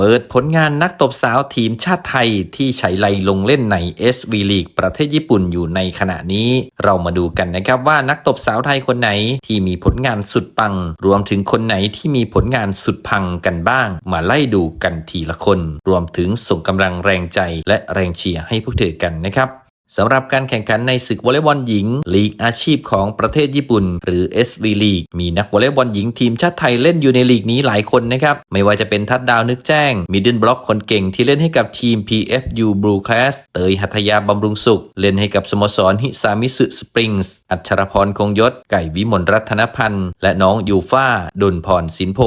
เปิดผลงานนักตบสาวทีมชาติไทยที่ใช้ไลลงเล่นใน SV League ประเทศญี่ปุ่นอยู่ในขณะนี้ เรามาดูกันนะครับว่านักตบสาวไทยคนไหนที่มีผลงานสุดปัง รวมถึงคนไหนที่มีผลงานสุดพังกันบ้าง มาไล่ดูกันทีละคน รวมถึงส่งกำลังแรงใจและแรงเชียร์ให้พวกเธอกันนะครับ สำหรับการแข่งขันในศึกวอลเลย์บอลหญิง ลีกอาชีพของประเทศญี่ปุ่น หรือ SV League มีนักวอลเลย์บอลหญิงทีมชาติไทยเล่นอยู่ในลีกนี้หลายคนนะครับ ไม่ว่าจะเป็นทัดดาวนึกแจ้ง มิดเดิลบล็อกคนเก่งที่เล่นให้กับทีม PFU Blue Class เตยหัตยาบำรุงสุข เล่นให้กับสโมสรฮิซามิสึสปริงส์อัชรพรคงยศ ไก่วิมลรัตนพันธ์ และน้องยูฟ่าดุลพรสินโพ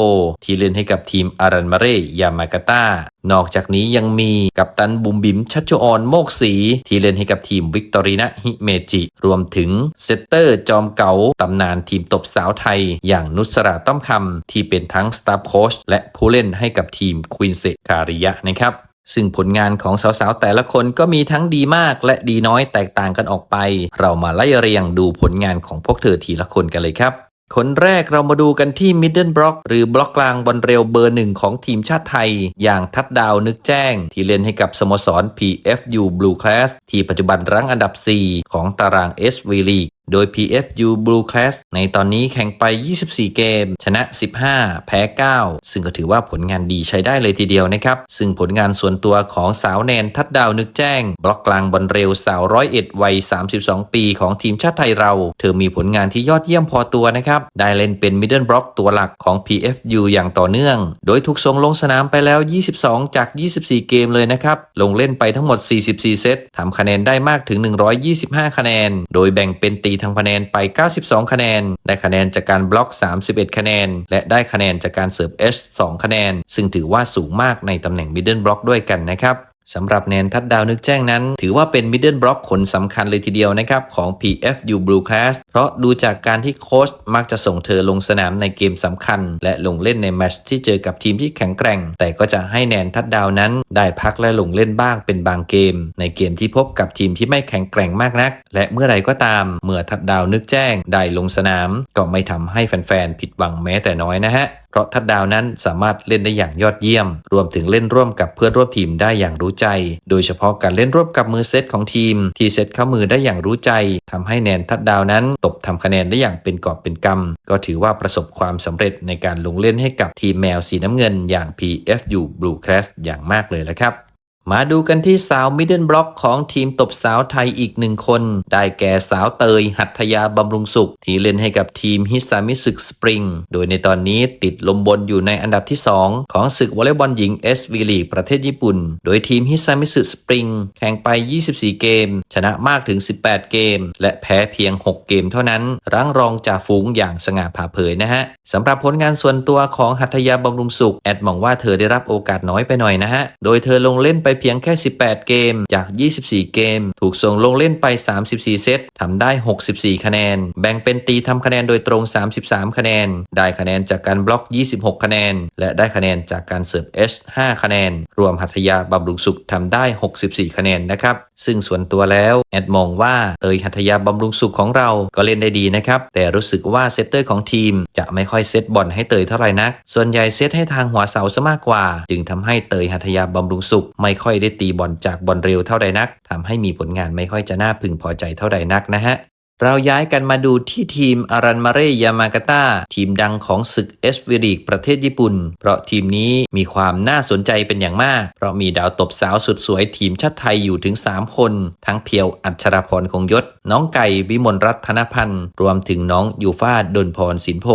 ที่เล่นให้กับทีมอารันมาเรยามากาตานอกจากนี้ยังมีกัปตันบุมบิมชัชโออนโมกศรีที่เล่นให้กับทีีมวิกตอรีนาฮิเมจิ รวมถึงเซตเตอร์จอมเก๋าตำนานทีมตบสาวไทย อย่างนุสราต้อมคำ ที่เป็นทั้งสตาฟโค้ชและผู้เล่นให้กับทีมควินเซคาริยะนะครับซึ่งผลงานของสาวๆ แต่ละคนก็มีทั้งดีมากและดีน้อยแตกต่างกันออกไป เรามาไล่เรียงดูผลงานของพวกเธอทีละคนกันเลยครับ คนแรกเรามาดูกันที่มิดเดิลบล็อกหรือบล็อกกลางบอลเร็วเบอร์หนึ่งของทีมชาติไทย อย่างทัดดาวนึกแจ้ง ที่เล่นให้กับสโมสร PFU Blue Class ที่ปัจจุบันรั้งอันดับ 4 ของตาราง SV League โดย PFU Blue Class ในตอนนี้แข่งไป 24 เกม ชนะ 15 แพ้ 9 ซึ่งก็ถือว่าผลงานดีใช้ได้เลยทีเดียวนะครับ ซึ่งผลงานส่วนตัวของสาวแนนทัดดาวนึกแจ้ง บล็อกกลางบอลเร็วสาวร้อยเอ็ดวัย 32 ปีของทีมชาติไทยเรา เธอมีผลงานที่ยอดเยี่ยมพอตัวนะครับ ได้เล่นเป็นมิดเดิลบล็อกตัวหลักของ PFU อย่างต่อเนื่อง โดยถูกส่งลงสนามไปแล้ว 22 จาก 24 เกมเลยนะครับ ลงเล่นไปทั้งหมด 44 เซตทำคะแนนได้มากถึง 125 คะแนน โดยแบ่งเป็นตีทำคะแนนไป 92 คะแนน ได้คะแนนจากการบล็อก 31 คะแนน และได้คะแนนจากการเสิร์ฟ H 2คะแนน ซึ่งถือว่าสูงมากในตำแหน่งมิดเดิลบล็อกด้วยกันนะครับ สำหรับแนนทัดดาวนึกแจ้งนั้น ถือว่าเป็นมิดเดิลบล็อกคนสำคัญเลยทีเดียวนะครับของ PFU Blue Class เพราะดูจากการที่โค้ชมักจะส่งเธอลงสนามในเกมสำคัญ และลงเล่นในแมชที่เจอกับทีมที่แข็งแกร่ง แต่ก็จะให้แนนทัดดาวนั้น ได้พักและลงเล่นบ้างเป็นบางเกม ในเกมที่พบกับทีมที่ไม่แข็งแกร่งมากนัก และเมื่อไรก็ตาม เมื่อทัดดาวนึกแจ้งได้ลงสนาม ก็ไม่ทำให้แฟนๆผิดหวังแม้แต่น้อยนะฮะ เพราะทัดดาวนั้นสามารถเล่นได้อย่างยอดเยี่ยม รวมถึงเล่นร่วมกับเพื่อนร่วมทีมได้อย่างรู้ใจ โดยเฉพาะการเล่นร่วมกับมือเซตของทีม ที่เซตเข้ามือได้อย่างรู้ใจทำให้แนนทัดดาวนั้นตบทำคะแนนได้อย่างเป็นกอบเป็นกำก็ถือว่าประสบความสำเร็จในการลงเล่นให้กับทีมแมวสีน้ำเงินอย่าง PFU Blue Class อย่างมากเลยละครับ มาดูกันที่สาวมิดเดิลบล็อกของทีมตบสาวไทยอีกหนึ่งคน ได้แก่สาวเตย หัตถยาบำรุงสุข ที่เล่นให้กับทีมฮิซามิสึกสปริง โดยในตอนนี้ติดลมบนอยู่ในอันดับที่ 2 ของศึกวอลเลย์บอลหญิง SV League ประเทศญี่ปุ่น โดยทีมฮิซามิสึสปริง แข่งไป 24 เกม ชนะมากถึง 18 เกม และแพ้เพียง 6 เกมเท่านั้น รั้งรองจากฝูงอย่างสง่าผ่าเผยนะฮะสำหรับผลงานส่วนตัวของหัตถยาบำรุงสุขแอดมองว่าเธอได้รับโอกาสน้อยไปหน่อยนะฮะโดยเธอลงเล่นไปเพียงแค่ 18 เกม จาก 24 เกม ถูกส่งลงเล่นไป 34 เซตทำได้ 64 คะแนน แบ่งเป็นตีทำคะแนนโดยตรง 33 คะแนน ได้คะแนนจากการบล็อก 26 คะแนน และได้คะแนนจากการเสิร์ฟ H 5คะแนน รวมหัตถยาบำรุงสุขทำได้ 64 คะแนนนะครับ ซึ่งส่วนตัวแล้ว แอดมองว่าเตยหัตถยาบำรุงสุขของเราก็เล่นได้ดีนะครับ แต่รู้สึกว่าเซตเตอร์ของทีม จะไม่ค่อยเซตบอลให้เตยเท่าไหร่นัก ส่วนใหญ่เซตให้ทางหัวเสาซะมากกว่า จึงทำให้เตยหัตถยาบำรุงสุขไม่ค่อยได้ตีบอลจากบอลเร็วเท่าใดนักทำให้มีผลงานไม่ค่อยจะน่าพึงพอใจเท่าใดนักนะฮะ เราย้ายกันมาดูที่ทีมอารันมาเรยามากาตาทีมดังของศึกเอสวิริกประเทศญี่ปุ่น เพราะทีมนี้มีความน่าสนใจเป็นอย่างมาก เพราะมีดาวตบสาวสุดสวยทีมชาติไทยอยู่ถึง 3 คน ทั้งเพียวอัชราพรคงยศ น้องไก่วิมลรัตนพันธ์ รวมถึงน้องยูฟ่าดนพรสินโพ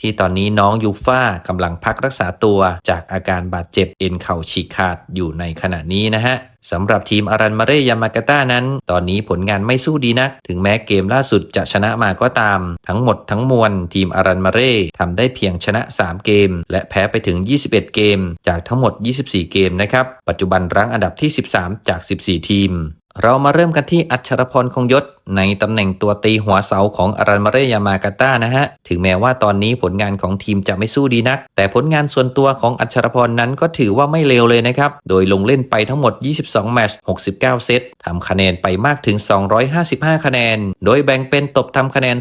ที่ตอนนี้น้องยูฟ่ากำลังพักรักษาตัว จากอาการบาดเจ็บเอ็นเข่าฉีกขาดอยู่ในขณะนี้นะฮะสำหรับทีมอารันมาเรยามากาตานั้น ตอนนี้ผลงานไม่สู้ดีนัก ถึงแม้เกมล่าสุดจะชนะมาก็ตาม ทั้งหมดทั้งมวลทีมอารันมาเร่ทำได้เพียงชนะ 3 เกม และแพ้ไปถึง 21 เกม จากทั้งหมด 24 เกมนะครับ ปัจจุบันรั้งอันดับที่ 13 จาก 14 ทีม เรามาเริ่มกันที่อัชรพรคงยศ ในตำแหน่งตัวตีหัวเสาของอารันมาเรยามากาตานะฮะ ถึงแม้ว่าตอนนี้ผลงานของทีมจะไม่สู้ดีนัก แต่ผลงานส่วนตัวของอัชรพรนั้นก็ถือว่าไม่เลวเลยนะครับ โดยลงเล่นไปทั้งหมด 22 แมตช์ 69 เซตทำคะแนนไปมากถึง 255 คะแนน โดยแบ่งเป็นตบทำคะแนน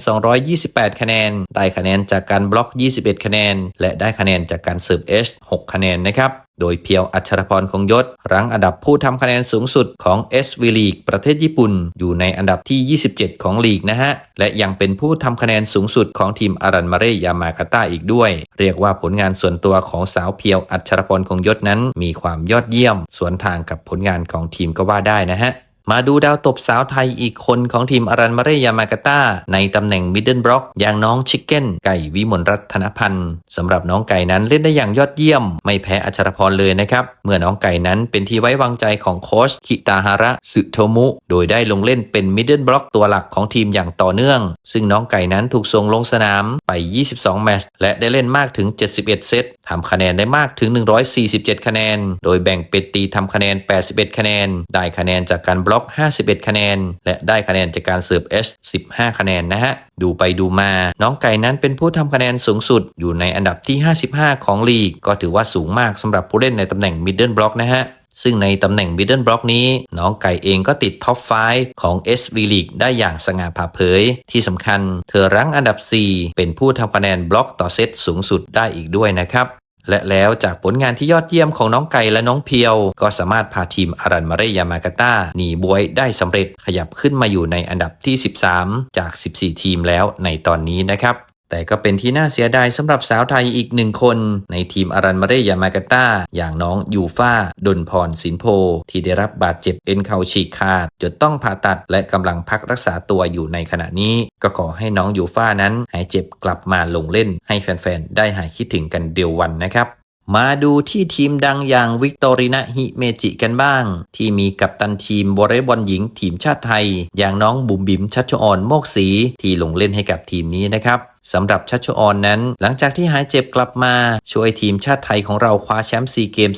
228 คะแนน ได้คะแนนจากการบล็อก 21 คะแนน และได้คะแนนจากการเสิร์ฟ H 6คะแนนนะครับ โดยเพียวอัชรพรคงยศ รั้งอันดับผู้ทำคะแนนสูงสุดของ SV League ประเทศญี่ปุ่น อยู่ในอันดับที่ 27 ของลีกนะฮะ และยังเป็นผู้ทำคะแนนสูงสุดของทีมอารันมาเรยามากาตาอีกด้วย เรียกว่าผลงานส่วนตัวของสาวเพียวอัชรพรคงยศนั้น มีความยอดเยี่ยม สวนทางกับผลงานของทีมก็ว่าได้นะฮะ มาดูดาวตบสาวไทยอีกคนของทีมอารันมาเรยามากาตาในตำแหน่งมิดเดิลบล็อกอย่างน้องชิคเก้นไก่วิมลรัตนพันธ์สำหรับน้องไก่นั้นเล่นได้อย่างยอดเยี่ยม ไม่แพ้อัชรพรเลยนะครับ เมื่อน้องไก่นั้นเป็นที่ไว้วางใจของโค้ชคิตาฮาระสึโทมุ โดยได้ลงเล่นเป็นมิดเดิลบล็อกตัวหลักของทีมอย่างต่อเนื่อง ซึ่งน้องไก่นั้นถูกส่งลงสนามไป 22 แมตช์และได้เล่นมากถึง 71 เซตทำคะแนนได้มากถึง 147 คะแนน โดยแบ่งเป็นตีทำคะแนน 81 คะแนน ได้คะแนนจากการบล็อก51 คะแนน และได้คะแนนจากการเสิร์ฟ H 15 คะแนนนะฮะ ดูไปดูมา น้องไก่นั้นเป็นผู้ทำคะแนนสูงสุด อยู่ในอันดับที่ 55 ของลีก ก็ถือว่าสูงมากสำหรับผู้เล่นในตำแหน่งมิดเดิลบล็อกนะฮะซึ่งในตำแหน่ง Middle Block นี้ น้องไก่เองก็ติดท็อป 5 ของ SV League ได้อย่างสง่าผ่าเผย ที่สำคัญเธอรั้งอันดับ 4 เป็นผู้ทำคะแนนบล็อกต่อเซตสูงสุดได้อีกด้วยนะครับ และแล้วจากผลงานที่ยอดเยี่ยมของน้องไก่และน้องเพียว ก็สามารถพาทีมอารันมาเรยามากาตาหนีบวยได้สำเร็จขยับขึ้นมาอยู่ในอันดับที่ 13 จาก 14 ทีมแล้วในตอนนี้นะครับ แต่ก็เป็นที่น่าเสียดายสำหรับสาวไทยอีกหนึ่งคน ในทีมอารันมาเรยามากาตาอย่างน้องยูฟาดนพรสินโพ ที่ได้รับบาดเจ็บเอ็นเข่าฉีกขาดจนต้องผ่าตัดและกำลังพักรักษาตัวอยู่ในขณะนี้ ก็ขอให้น้องยูฟานั้นหายเจ็บกลับมาลงเล่น ให้แฟนๆ ได้หายคิดถึงกันเดียววันนะครับมาดูที่ทีมดังอย่างวิกตอรินาฮิเมจิกันบ้าง ที่มีกัปตันทีมวอลเลย์บอลหญิงทีมชาติไทย อย่างน้องบุ๋มบิ๋มชัชออนโมกศรีที่ลงเล่นให้กับทีมนี้นะครับ สำหรับชัชออนนั้น หลังจากที่หายเจ็บกลับมา ช่วยทีมชาติไทยของเราคว้าแชมป์ซีเกม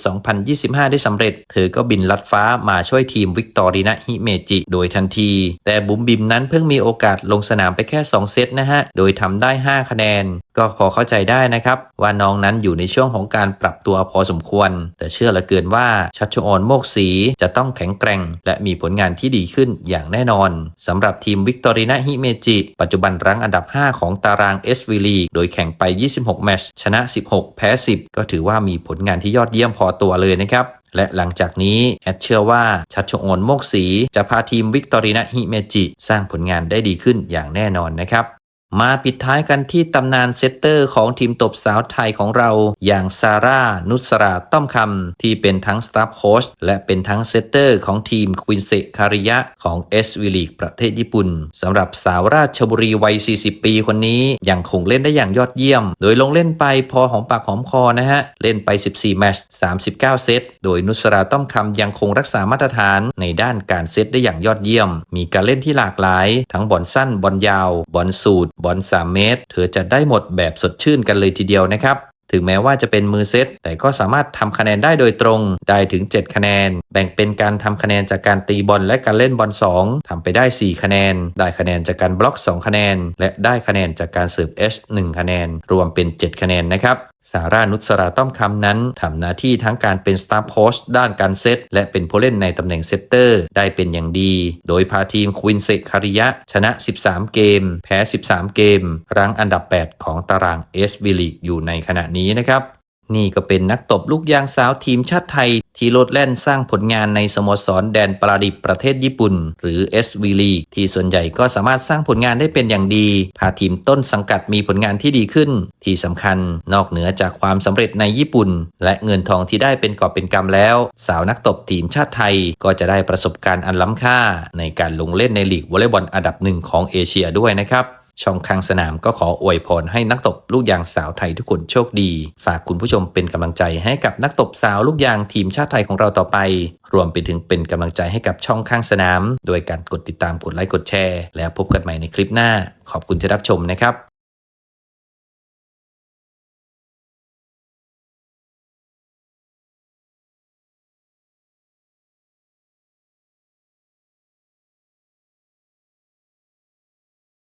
2025 ได้สำเร็จ เธอก็บินลัดฟ้ามาช่วยทีมวิกตอรินาฮิเมจิ โดยทันที แต่บุ๋มบิมนั้นเพิ่งมีโอกาสลงสนามไปแค่ 2 เซตนะฮะ โดยทำได้ 5 คะแนน ก็พอเข้าใจได้นะครับ ว่าน้องนั้นอยู่ในช่วงของการปรับตัวพอสมควร แต่เชื่อเหลือเกินว่าชัชออนโมกศรีจะต้องแข็งแกร่ง และมีผลงานที่ดีขึ้นอย่างแน่นอนสำหรับทีมวิกตอรินาฮิเมจิปัจจุบันรั้งอันดับ 5 ของตาราง SV League โดยแข่งไป 26 แมตช์ชนะ 16 แพ้ 10 ก็ถือว่ามีผลงานที่ยอดเยี่ยมพอตัวเลยนะครับและหลังจากนี้ แอดเชื่อว่า ชัชโอนโมกสีจะพาทีมวิกตอรีนาฮิเมจิ สร้างผลงานได้ดีขึ้นอย่างแน่นอนนะครับ มาปิดท้ายกันที่ตำนานเซตเตอร์ของทีมตบสาวไทยของเรา อย่างซาร่า นุสราต้อมคำ ที่เป็นทั้งสตาฟโค้ชและเป็นทั้งเซตเตอร์ของทีมควินเซคาริยะของเอสวิลีกประเทศญี่ปุ่นสำหรับสาวราชบุรีวัย 40 ปีคนนี้ ยังคงเล่นได้อย่างยอดเยี่ยม โดยลงเล่นไปพอหอมปากหอมคอนะฮะ เล่นไป 14 แมตช์ 39 เซต โดยนุสราต้อมคำยังคงรักษามาตรฐานในด้านการเซตได้อย่างยอดเยี่ยม มีการเล่นที่หลากหลาย ทั้งบอลสั้นบอลยาวบอลสูตรบอล3 เมตร เธอจะได้หมดแบบสดชื่นกันเลยทีเดียวนะครับ ถึงแม้ว่าจะเป็นมือเซต แต่ก็สามารถทำคะแนนได้โดยตรง ได้ถึง 7 คะแนน แบ่งเป็นการทำคะแนนจากการตีบอลและการเล่นบอล2ทำไปได้ 4 คะแนน ได้คะแนนจากการบล็อก 2 คะแนน และได้คะแนนจากการเสิร์ฟ H 1คะแนน รวมเป็น 7 คะแนนนะครับ สารานุสราต้อมคำนั้นทำหน้าที่ทั้งการเป็นสตาร์โค้ชด้านการเซต และเป็นผู้เล่นในตำแหน่งเซตเตอร์ได้เป็นอย่างดี โดยพาทีมควินเซคาริยะ ชนะ 13 เกม แพ้ 13 เกม รั้งอันดับ 8 ของตารางเอสวิลิกอยู่ในขณะนี้นะครับ นี่ก็เป็นนักตบลูกยางสาวทีมชาติไทย ที่โลดแล่นสร้างผลงานในสโมสรแดนปราดิบประเทศญี่ปุ่น หรือ SV League ที่ส่วนใหญ่ก็สามารถสร้างผลงานได้เป็นอย่างดี พาทีมต้นสังกัดมีผลงานที่ดีขึ้น ที่สำคัญนอกเหนือจากความสำเร็จในญี่ปุ่น และเงินทองที่ได้เป็นกอบเป็นกำแล้ว สาวนักตบทีมชาติไทย ก็จะได้ประสบการณ์อันล้ำค่า ในการลงเล่นในลีกวอลเลย์บอลอันดับหนึ่งของเอเชียด้วยนะครับ ช่องข้างสนามก็ขออวยพรให้นักตบลูกยางสาวไทยทุกคนโชคดี ฝากคุณผู้ชมเป็นกำลังใจให้กับนักตบสาวลูกยางทีมชาติไทยของเราต่อไป รวมไปถึงเป็นกำลังใจให้กับช่องข้างสนาม โดยการกดติดตามกดไลค์กดแชร์ แล้วพบกันใหม่ในคลิปหน้า ขอบคุณที่รับชมนะครับ